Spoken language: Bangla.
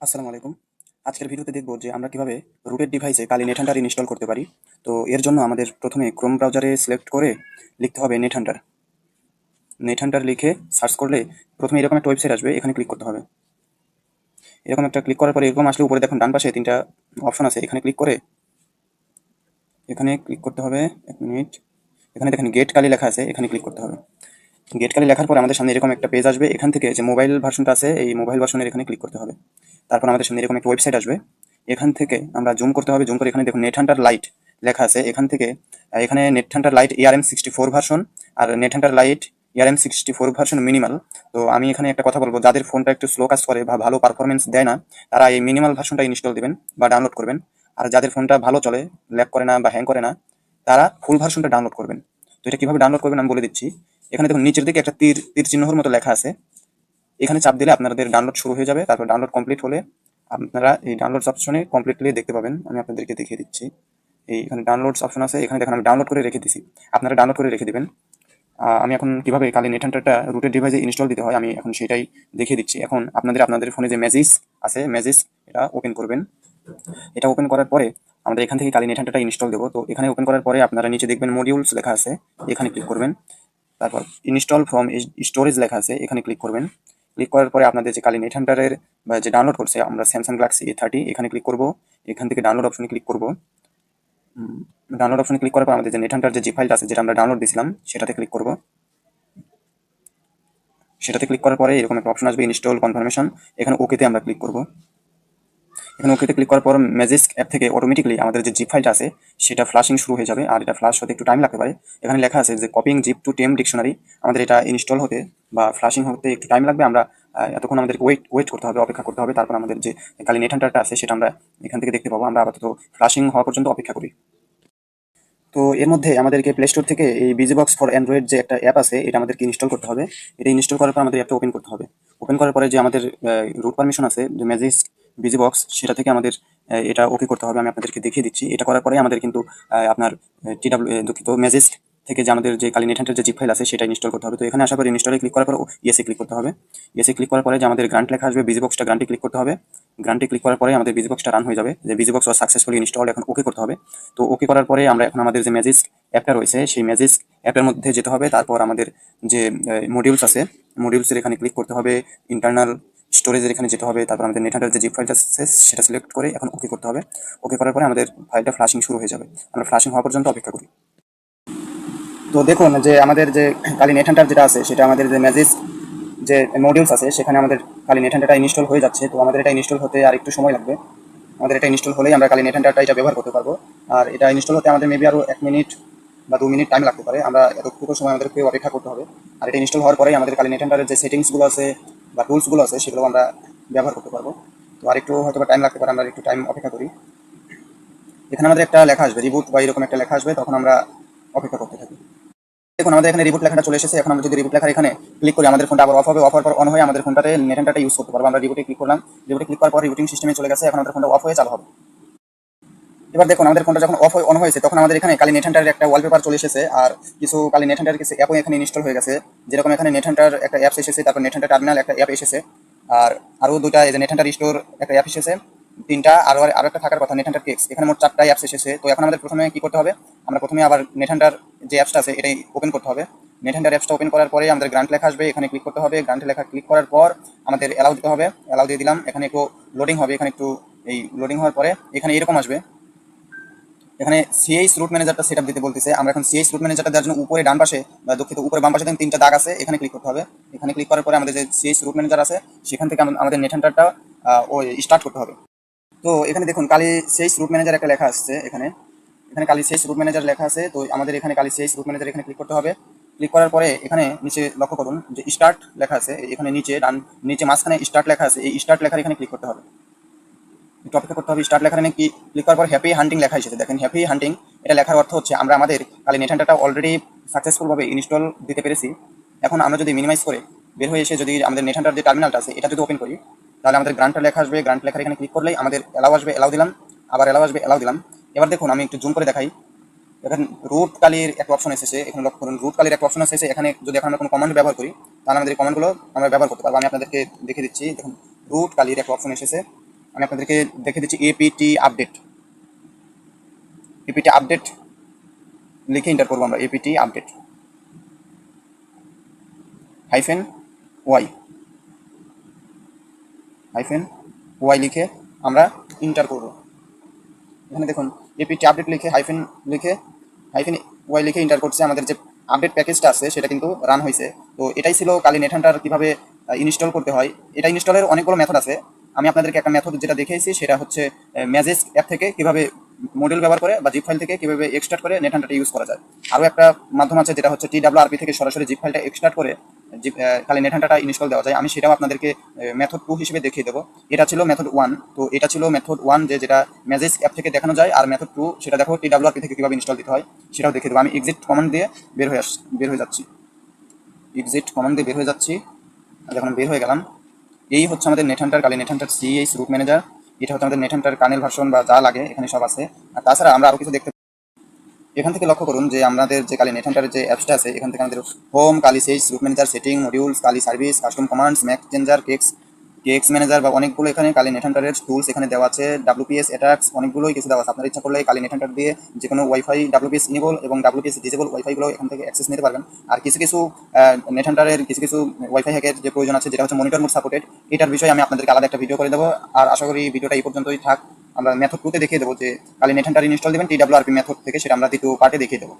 আসসালামু আলাইকুম। আজকের ভিডিওতে দেখব যে আমরা কীভাবে রুটের ডিভাইসে কালি নেট হান্টার ইনস্টল করতে পারি। তো এর জন্য আমাদের প্রথমে ক্রোম ব্রাউজারে সিলেক্ট করে লিখতে হবে নেট হান্টার নেট হান্টার লিখে সার্চ করলে প্রথমে এরকম একটা ওয়েবসাইট আসবে, এখানে ক্লিক করতে হবে। এরকম একটা ক্লিক করার পরে এরকম আসলে উপরে দেখুন ডান পাশে তিনটা অপশন আছে, এখানে ক্লিক করে এখানে ক্লিক করতে হবে এক মিনিট এখানে দেখেন গেট কালি লেখা আছে, এখানে ক্লিক করতে হবে। গেট কালি লেখার পরে আমাদের সামনে এরকম একটা পেজ আসবে, এখান থেকে যে মোবাইল ভার্সনটা আছে, এই মোবাইল ভার্সনের এখানে ক্লিক করতে হবে। তারপর আমাদের সামনে এরকম একটা ওয়েবসাইট আসবে। এখান থেকে আমরা জুম করতে হবে জুম করে এখানে দেখুন নেট হান্টার লাইট লেখা আছে। এখান থেকে এখানে net hunter lite ARM sixty four version আর net hunter lite ARM sixty four version minimal তো আমি এখানে একটা কথা বলব, যাদের ফোনটা একটু স্লো কাজ করে বা ভালো পারফরমেন্স দেয় না, তারা এই মিনিমাল ভার্সনটা ইনস্টল দিবেন বা ডাউনলোড করবেন। আর যাদের ফোনটা ভালো চলে ল্যাক করে না বা হ্যাং করে না, তারা ফুল ভার্সনটা ডাউনলোড করবেন। তো এটা কীভাবে ডাউনলোড করবেন আমি বলে দিচ্ছি। এখানে দেখুন নিচের দিকে একটা তীর তীর চিহ্নর মতো লেখা আছে। এখানে চাপ দিলে আপনাদের ডাউনলোড শুরু হয়ে যাবে। তারপর ডাউনলোড কমপ্লিট হলে আপনারা এই ডাউনলোডস অপশনে কমপ্লিটলি দেখতে পাবেন। আমি আপনাদেরকে দেখিয়ে দিচ্ছি। এই এখানে ডাউনলোডস অপশন আছে। এখানে দেখেন, আমি ডাউনলোড করে রেখে দিছি। আপনারা ডাউনলোড করে রেখে দেবেন। আমি এখন কীভাবে কালি নেট হান্টারটা রুটের ডিভাইসে ইনস্টল দিতে হয়, আমি এখন সেটাই দেখিয়ে দিচ্ছি। এখন আপনাদের আপনাদের ফোনে যে ম্যাজিস আছে ম্যাজিস এটা ওপেন করবেন। এটা ওপেন করার পরে আমরা এখান থেকে কালি নেট হান্টারটা ইনস্টল দেবো। তো এখানে ওপেন করার পরে আপনারা নিচে দেখবেন মডিউলস লেখা আছে। এখানে ক্লিক করবেন। তারপর ইনস্টল ফ্রম স্টোরেজ লেখা আছে। এখানে ক্লিক করবেন। ক্লিক করার পরে আপনাদের যে কালি নেট হান্টারের বা যে ডাউনলোড করছে, আমরা স্যামসাং গ্যালাক্সি এ থার্টি এখানে ক্লিক করব। এখান থেকে ডাউনলোড অপশনে ক্লিক করব। ডাউনলোড অপশনে ক্লিক করার পর আমাদের যে নেট হান্টার যে ফাইলটা আছে, যেটা আমরা ডাউনলোড দিয়েছিলাম, সেটাতে ক্লিক করব। সেটাতে ক্লিক করার পরে এরকম একটা অপশন আসবে ইনস্টল কনফার্মেশন এখানে ওকেতে আমরা ক্লিক করব। এখানে ওকেতে ক্লিক করার পর ম্যাজিস্ক অ্যাপ থেকে অটোমেটিকলি আমাদের যে জিপ ফাইলটা আছে, সেটা ফ্লাশিং শুরু হয়ে যাবে। আর এটা ফ্লাশ হতে একটু টাইম লাগতে পারে। এখানে লেখা আছে যে copying zip to temp dictionary আমাদের এটা ইনস্টল হতে বা ফ্লাশিং হতে একটু টাইম লাগবে। আমরা এতক্ষণ আমাদের ওয়েট ওয়েট করতে হবে, অপেক্ষা করতে হবে। তারপর আমাদের যে কালি নেট হান্টারটা আছে, সেটা আমরা এখান থেকে দেখতে পাবো। আমরা আপাতত ফ্লাশিং হওয়া পর্যন্ত অপেক্ষা করি। তো এর মধ্যে আমাদেরকে প্লে স্টোর থেকে এই বিজি বক্স ফর অ্যান্ড্রয়েড যে একটা অ্যাপ আছে, এটা আমাদেরকে ইনস্টল করতে হবে। এটা ইনস্টল করার পর আমাদের অ্যাপটা ওপেন করতে হবে। ওপেন করার পরে যে আমাদের রুট পারমিশন আছে, যে ম্যাজিক বিজি বক্স সেটা থেকে আমাদের এটা ওকে করতে হবে, আমি আপনাদেরকে দেখিয়ে দিচ্ছি। এটা করার পরে আমাদের কিন্তু আপনার টিডাব্লিউ দুঃখিত ম্যাজিক থেকে যে আমাদের যে কালি নেটের যে জিপ ফাইল আছে, সেটা ইনস্টল করতে হবে। তো এখানে আসার পরে ইনস্টলে ক্লিক করার পর ইয়েসে ক্লিক করতে হবে। ইয়েসে ক্লিক করার পরে যে আমাদের গ্রান্ট লেখা আসবে বিজি বক্সটা গ্রান্টে ক্লিক করতে হবে। গ্রান্টে ক্লিক করার পরে আমাদের বিজি বক্সটা রান হয়ে যাবে। যে বিজি বক্স সাকসেসফুলি ইনস্টল এখন ওকে করতে হবে। তো ওকে করার পরে আমরা এখন আমাদের যে ম্যাজিক অ্যাপটা রয়েছে, সেই ম্যাজিক অ্যাপের মধ্যে যেতে হবে। তারপর আমাদের যে মডিউলস আছে মডিউলসের এখানে ক্লিক করতে হবে। ইন্টারনাল স্টোরেজের এখানে যেতে হবে, তারপর আমাদের নেট নেটহান্টার যে ফাইলটা আছে, সেটা সিলেক্ট করে এখন ওকে করতে হবে। ওকে করার পরে আমাদের ফাইলটা ফ্লাশিং শুরু হয়ে যাবে। আমরা ফ্লাশিং হওয়া পর্যন্ত অপেক্ষা করি। তো দেখুন যে আমাদের যে কালি নেট হান্টার যেটা আছে, সেটা আমাদের যে ম্যাজিক যে মডিউলস আছে, সেখানে আমাদের কালি নেট হান্টারটা ইনস্টল হয়ে যাচ্ছে। তো আমাদের এটা ইনস্টল হতে আর একটু সময় লাগবে। আমাদের এটা ইনস্টল হলেই আমরা কালি নেট হান্টারটা এটা ব্যবহার করতে পারব। আর এটা ইনস্টল হতে আমাদের মেবি আরও এক মিনিট বা দু মিনিট টাইম লাগতে পারে। আমরা এতটুকু সময় আমাদেরকে অপেক্ষা করতে হবে। আর এটা ইনস্টল হওয়ার পরেই আমাদের কালি নেট হান্টারের যে সেটিংসগুলো আছে বা টুলসগুলো আছে সেগুলো আমরা ব্যবহার করতে পারব। তো আর একটু হয়তো টাইম লাগতে পারে, আমরা একটু টাইম অপেক্ষা করি। এখানে আমাদের একটা লেখা আসবে রিবুট বা এরকম একটা লেখা আসবে, তখন আমরা অপেক্ষা করতে থাকি। দেখুন, আমাদের এখানে রিবুট লেখাটা চলে এসেছে। এখন আমরা যদি রিবুট লেখার এখানে ক্লিক করি, আমাদের ফোনটা আবার অফ হবে। অফার পর অন হয়ে আমাদের ফোনটাতে নেটেনটাটা ইউজ করতে পারব। আমরা রিবুটে ক্লিক করলাম। রিবুটে ক্লিক করার পর রিবুটিং সিস্টেমে চলে গেছে। এখন আমাদের ফোনটা অফ হয়ে চালু হবে। এবার দেখুন, আমাদের ফোনটা যখন অফ হয়ে অন হয়েছে, তখন আমাদের এখানে কালি নেট হান্টারের একটা ওয়ালপেপার চলে এসেছে, আর কিছু কালি নেট হান্টারের কিছু অ্যাপও এখানে ইনস্টল হয়ে গেছে। যেরকম এখানে নেট হান্টার একটা অ্যাপস এসেছে, তারপর নেট হান্টার টার্মিনাল একটা অ্যাপ এসেছে, আর আরও দুটা এই যে নেট হান্টার স্টোর একটা অ্যাপ এসেছে, তিনটা, আরও আরও একটা থাকার কথা নেট হান্টার কেক্স এখানে মোট চারটা অ্যাপস এসেছে। তো এখন আমাদের প্রথমে কি করতে হবে? আমরা প্রথমে আবার নেট হান্টার যে অ্যাপসটা আছে, এটাই ওপেন করতে হবে। নেট হান্টার অ্যাপসটা ওপেন করার পরে আমাদের গ্রান্ট লেখা আসবে, এখানে ক্লিক করতে হবে। গ্রান্ট লেখা ক্লিক করার পর আমাদের অ্যালাউ দিতে হবে। অ্যালাউ দিয়ে দিলাম, এখানে একটু লোডিং হবে, এখানে একটু এই লোডিং হওয়ার পরে এখানে এরকম আসবে। এখানে সিএইচ রুট ম্যানেজারটা সেটআপ দিতে বলতেছে। আমরা এখন সিএইচ রুট ম্যানেজারটা দেওয়ার জন্য উপরে ডান পাশে, বা দুঃখিত, উপরে বাম পাশে তিনটা দাগ আছে, এখানে ক্লিক করতে হবে। এখানে ক্লিক করার পরে আমাদের যে সিএইচ রুট ম্যানেজার আছে, সেখান থেকে আমাদের নেট হান্টারটা ওই স্টার্ট করতে হবে। তো এখানে দেখুন, কালি সিএইচ রুট ম্যানেজার একটা লেখা আসছে এখানে। এখানে কালি সিএইচ রুট ম্যানেজার লেখা আছে, তো আমাদের এখানে কালি সিএইচ রুট ম্যানেজার এখানে ক্লিক করতে হবে। ক্লিক করার পরে এখানে নিচে লক্ষ্য করুন যে স্টার্ট লেখা আছে, এখানে নিচে, ডান, নিচে মাঝখানে স্টার্ট লেখা আছে, এই স্টার্ট লেখার এখানে ক্লিক করতে হবে। একটু করতে হবে স্টার্ট লেখার এখানে কি ক্লিক করার পর হ্যাপি হান্টিং লেখা এসেছে। দেখেন হ্যাপি হান্টিং এটা লেখার অর্থ হচ্ছে আমরা আমাদের কালি নেট হান্টারটা অলরেডি সাকসেসফুলভাবে ইনস্টল দিতে পেরেছি। এখন আমরা যদি মিনিমাইজ করে বের হয়ে এসে যদি আমাদের নেট হান্টার যে টার্মিনালটা আছে, এটা যদি ওপেন করি, তাহলে আমাদের গ্রান্টটা লেখা আসবে। গ্রান্ট লেখার এখানে ক্লিক করলেই আমাদের এলাও আসবে এলাও দিলাম, আবার এলাও আসবে এলাও দিলাম। এবার দেখুন, আমি একটু জুম করে দেখাই। দেখেন রুট কালির একটা অপশন এসেছে, এখানে লক্ষ্য করুন রুট কালির একটা অপশন এসেছে এখানে যদি এখন আমরা কোনো কমান্ড ব্যবহার করি, তাহলে আমাদের কমান্ডগুলো আমরা ব্যবহার করতে পারব। আমি আপনাদেরকে দেখে দিচ্ছি, দেখুন রুট কালির একটা অপশন এসেছে। আমি আপনাদেরকে দেখে দিচ্ছি এপিটি আপডেট এপিটি আপডেট লিখে এন্টার করব আমরা APT update hyphen Y hyphen Y লিখে আমরা ইন্টার করব। এখানে দেখুন এপিটি আপডেট লিখে হাইফেন লিখে হাইফেন ওয়াই লিখে ইন্টার করছে। আমাদের যে আপডেট প্যাকেজটা আছে, সেটা কিন্তু রান হয়েছে তো এটাই ছিল কালি নেটহান্টার কীভাবে ইনস্টল করতে হয়। এটা ইনস্টলের অনেকগুলো মেথড আছে। আমি আপনাদেরকে একটা মেথড যেটা দেখিয়েছি, সেটা হচ্ছে ম্যাজেস অ্যাপ থেকে কীভাবে মডেল ব্যবহার করে বা জিপ ফাইল থেকে কীভাবে এক্সট্রাক্ট করে নেটহান্টারটা ইউজ করা যায়। আরও একটা মাধ্যম আছে যেটা হচ্ছে টিডাব্লিউআরপি থেকে সরাসরি জিপ ফাইলটা এক্সট্রাক্ট করে জিপ খালি নেটহান্টারটা ইনস্টল দেওয়া যায়। আমি সেটাও আপনাদেরকে মেথড টু হিসেবে দেখিয়ে দেবো। এটা ছিল মেথড ওয়ান তো এটা ছিল মেথড ওয়ান যে যেটা ম্যাজেস অ্যাপ থেকে দেখানো যায়। আর মেথড টু সেটা দেখো টিডাব্লিউআরপি থেকে কীভাবে ইনস্টল দিতে হয়, সেটাও দেখিয়ে দেবো। আমি এক্সিট কমান্ড দিয়ে বের হয়ে আস, বের হয়ে যাচ্ছি। এক্সিট কমান্ড দিয়ে বের হয়ে যাচ্ছি। যখন বের হয়ে গেলাম এই হচ্ছে আমাদের NetHunter Kali NetHunter CH root manager এটা হচ্ছে আমাদের নেটহান্টার কানেল ভার্সন বা যা লাগে এখানে সব আছে। আর তাছাড়া আমরা আরও কিছু দেখতে এখান থেকে লক্ষ্য করুন যে আমাদের যে কালি নেটহান্টারের যে অ্যাপসটা আছে, এখান থেকে আমাদের home Kali sage root manager setting modules Kali service custom commands MAC changer KeX KeX manager বা অনেকগুলো এখানে কালি নেটহান্টারের টুলস এখানে দেওয়া আছে। ডাব্লিউপিএস অ্যাটাক্স অনেকগুলোই কিছু দেওয়া আছে। আপনার ইচ্ছা করলে কালি নেটহান্টার দিয়ে যে কোনো ওয়াইফাই ডাব্লিউপিএস ইনেবল এবং ডাব্লিউপিএস ডিজেবল ওয়াইফাইগুলো এখান থেকে অ্যাক্সেস নিতে পারবেন। আর কিছু কিছু নেটহান্টারের কিছু কিছু ওয়াইফাই হ্যাকের যে প্রয়োজন আছে, যেটা হচ্ছে মনিটর মোড সাপোর্টেড এটার বিষয়ে আমি আপনাদেরকে আলাদা একটা ভিডিও করে দেবো। আর আশা করি ভিডিওটা এই পর্যন্তই থাক। আমরা মেথড টুতে দেখিয়ে দেবো যে কালি নেটহান্টার ইনস্টল দেবেন টিডাব্লিউআরপি মেথড থেকে, সেটা আমরা দ্বিতীয় পার্টে দেখিয়ে দেবো।